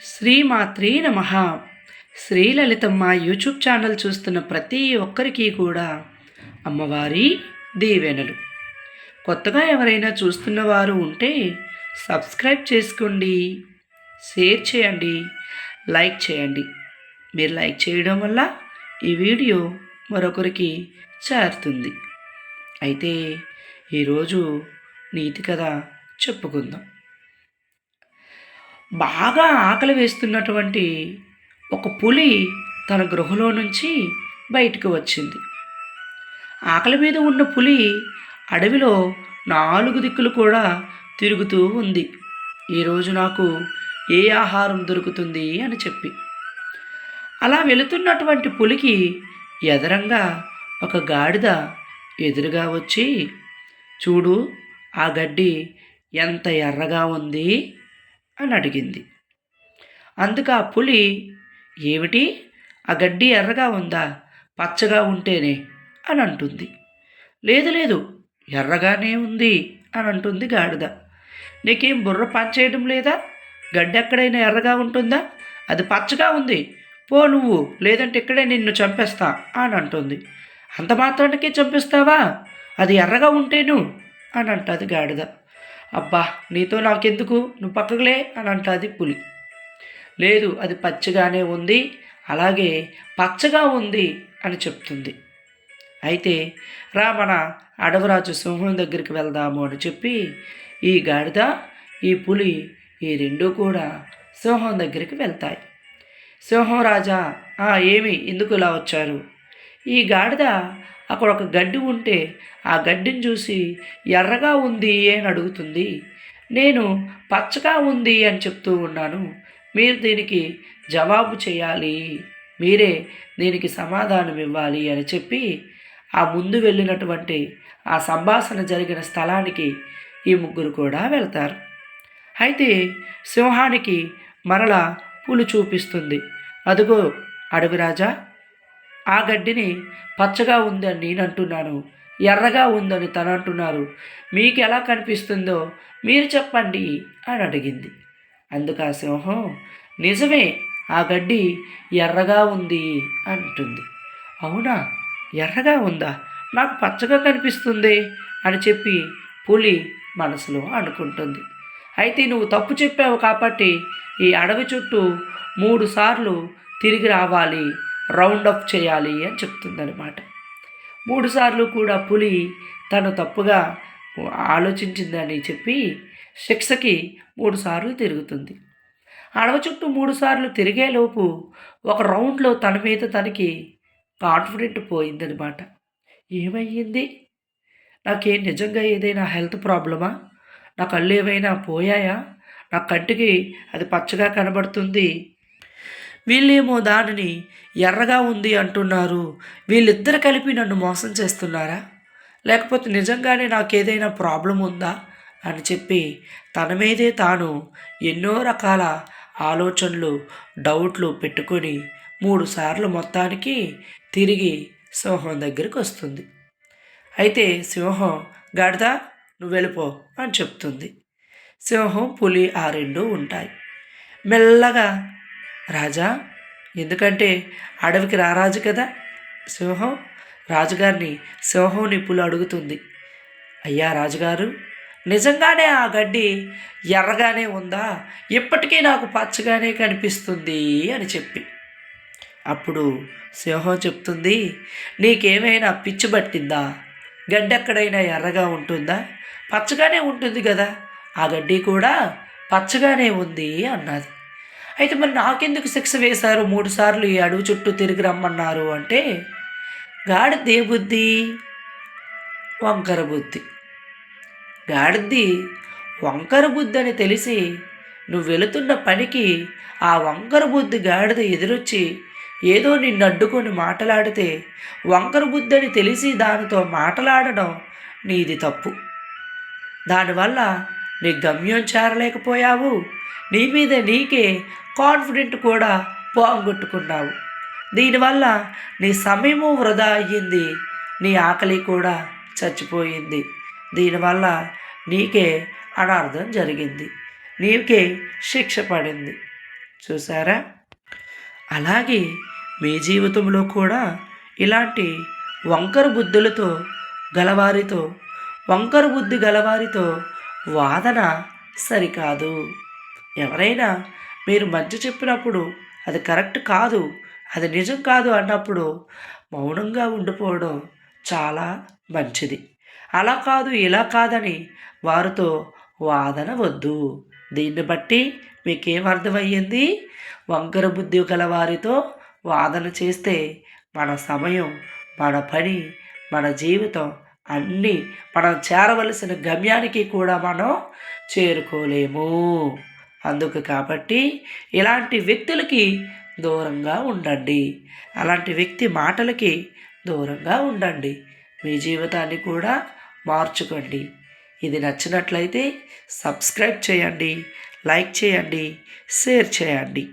శ్రీమాత్రే నమ. శ్రీలలితమ్మ YouTube channel చూస్తున్న ప్రతి ఒక్కరికి కూడా అమ్మవారి దీవెనలు. కొత్తగా ఎవరైనా చూస్తున్న వారు ఉంటే సబ్స్క్రైబ్ చేసుకోండి షేర్ చేయండి లైక్ చేయండి. మీరు లైక్ చేయడం వల్ల ఈ వీడియో మరొకరికి చేరుతుంది. అయితే ఈరోజు నీతి కథ చెప్పుకుందాం. బాగా ఆకలి వేస్తున్నటువంటి ఒక పులి తన గృహలో నుంచి బయటకు వచ్చింది. ఆకలి మీద ఉన్న పులి అడవిలో నాలుగు దిక్కులు కూడా తిరుగుతూ ఉంది. ఈరోజు నాకు ఏ ఆహారం దొరుకుతుంది అని చెప్పి. అలా వెళుతున్నటువంటి పులికి ఎదరంగా ఒక గాడిద ఎదురుగా వచ్చి చూడు ఆ గడ్డి ఎంత ఎర్రగా ఉంది. అని అడిగింది. అందుకు ఆ పులి ఏమిటి? ఆ గడ్డి ఎర్రగా ఉందా? పచ్చగా ఉంటేనే? అని అంటుంది. లేదు లేదు ఎర్రగానే ఉంది అని అంటుంది గాడిద. నీకేం బుర్ర పనిచేయడం లేదా? గడ్డి ఎక్కడైనా ఎర్రగా ఉంటుందా? అది పచ్చగా ఉంది. పో నువ్వు లేదంటే ఇక్కడే నిన్ను చంపేస్తా అని అంటుంది. అంత మాత్రానికే చంపిస్తావా? అది ఎర్రగా ఉంటేను అని అంటుంది గాడిద. అబ్బా నీతో నాకెందుకు? నువ్వు పక్కకులే అని అంటుంది పులి. లేదు అది పచ్చగానే ఉంది అలాగే పచ్చగా ఉంది అని చెప్తుంది. అయితే రా మన అడవరాజు సింహం దగ్గరికి వెళ్దాము అని చెప్పి ఈ గాడిద ఈ పులి ఈ రెండూ కూడా సింహం దగ్గరికి వెళ్తాయి. సింహం రాజా ఏమి? ఎందుకు ఇలా వచ్చారు? ఈ గాడిద అక్కడ ఒక గడ్డి ఉంటే ఆ గడ్డిని చూసి ఎర్రగా ఉంది అని అడుగుతుంది. నేను పచ్చగా ఉంది అని చెప్తూ ఉన్నాను. మీరు దీనికి జవాబు చేయాలి. మీరే దీనికి సమాధానం ఇవ్వాలి అని చెప్పి ఆ ముందు వెళ్ళినటువంటి ఆ సంభాషణ జరిగిన స్థలానికి ఈ ముగ్గురు కూడా వెళ్తారు. అయితే సింహానికి మరల పులి చూపిస్తుంది. అదిగో అడవిరాజా ఆ గడ్డిని పచ్చగా ఉందని నేను అంటున్నాను ఎర్రగా ఉందని తను అంటున్నారు మీకు ఎలా కనిపిస్తుందో మీరు చెప్పండి అని అడిగింది. అందుకు ఆ సింహం నిజమే ఆ గడ్డి ఎర్రగా ఉంది అంటుంది. అవునా? ఎర్రగా ఉందా? నాకు పచ్చగా కనిపిస్తుంది అని చెప్పి పులి మనసులో అనుకుంటుంది. అయితే నువ్వు తప్పు చెప్పావు కాబట్టి ఈ అడవి చుట్టూ మూడు సార్లు తిరిగి రావాలి రౌండ్ అప్ చేయాలి అని చెప్తుందనమాట మూడుసార్లు కూడా పులి తను తప్పుగా ఆలోచించిందని చెప్పి శిక్షకి మూడుసార్లు తిరుగుతుంది. అడవి చుట్టూ మూడుసార్లు తిరిగేలోపు ఒక రౌండ్లో తన మీద తనకి కాన్ఫిడెంట్ పోయిందనమాట ఏమయ్యింది? నాకేం నిజంగా ఏదైనా హెల్త్ ప్రాబ్లమా? నా కళ్ళు ఏమైనా పోయాయా? నా కంటికి అది పచ్చగా కనబడుతుంది. వీళ్ళేమో దానిని ఎర్రగా ఉంది అంటున్నారు. వీళ్ళిద్దరు కలిపి నన్ను మోసం చేస్తున్నారా? లేకపోతే నిజంగానే నాకు ఏదైనా ప్రాబ్లం ఉందా? అని చెప్పి తన మీదే తాను ఎన్నో రకాల ఆలోచనలు డౌట్లు పెట్టుకొని మూడు సార్లు మొత్తానికి తిరిగి సింహం దగ్గరికి వస్తుంది. అయితే సింహం గాడిద నువ్వు వెళ్ళిపో అని చెప్తుంది. సింహం పులి ఆ రెండు ఉంటాయి. మెల్లగా రాజా ఎందుకంటే అడవికి రారాజు కదా? సింహం రాజుగారిని సింహం నిప్పులు అడుగుతుంది. అయ్యా రాజుగారు నిజంగానే ఆ గడ్డి ఎర్రగానే ఉందా? ఇప్పటికీ నాకు పచ్చగానే కనిపిస్తుంది అని చెప్పి. అప్పుడు సింహం చెప్తుంది నీకేమైనా పిచ్చి పట్టిందా? గడ్డి ఎక్కడైనా ఎర్రగా ఉంటుందా? పచ్చగానే ఉంటుంది కదా? ఆ గడ్డి కూడా పచ్చగానే ఉంది అన్నది. అయితే మరి నాకెందుకు శిక్ష వేశారు? మూడు సార్లు ఈ అడవి చుట్టూ తిరిగి రమ్మన్నారు అంటే గాడిదే బుద్ధి వంకర బుద్ధి. గాడిది వంకర బుద్ధి అని తెలిసి నువ్వు వెళుతున్న పనికి ఆ వంకర బుద్ధి గాడిద ఎదురొచ్చి ఏదో నిన్ను అడ్డుకొని మాట్లాడితే వంకర బుద్ధి అని తెలిసి దానితో మాట్లాడడం నీది తప్పు. దానివల్ల నీ గమ్యం చేరలేకపోయావు. నీ మీద నీకే కాన్ఫిడెంట్ కూడా పోగొట్టుకున్నావు. దీనివల్ల నీ సమయము వృధా అయ్యింది. నీ ఆకలి కూడా చచ్చిపోయింది. దీనివల్ల నీకే అనార్థం జరిగింది. నీకే శిక్ష పడింది. చూసారా అలాగే మీ జీవితంలో కూడా ఇలాంటి వంకర బుద్ధులతో గలవారితో వంకర బుద్ధి గలవారితో వాదన సరికాదు. ఎవరైనా మీరు మంచి చెప్పినప్పుడు అది కరెక్ట్ కాదు అది నిజం కాదు అన్నప్పుడు మౌనంగా ఉండిపోవడం చాలా మంచిది. అలా కాదు ఇలా కాదని వారితో వాదన వద్దు. దీన్ని బట్టి మీకేం అర్థమయ్యింది? వంకర బుద్ధి గల వారితో వాదన చేస్తే మన సమయం మన పని మన జీవితం అన్నీ మనం చేరవలసిన గమ్యానికి కూడా మనం చేరుకోలేము. అందుకు కాబట్టి ఇలాంటి వ్యక్తులకి దూరంగా ఉండండి. అలాంటి వ్యక్తి మాటలకి దూరంగా ఉండండి. మీ జీవితాన్ని కూడా మార్చుకోండి. ఇది నచ్చినట్లయితే సబ్స్క్రైబ్ చేయండి లైక్ చేయండి షేర్ చేయండి.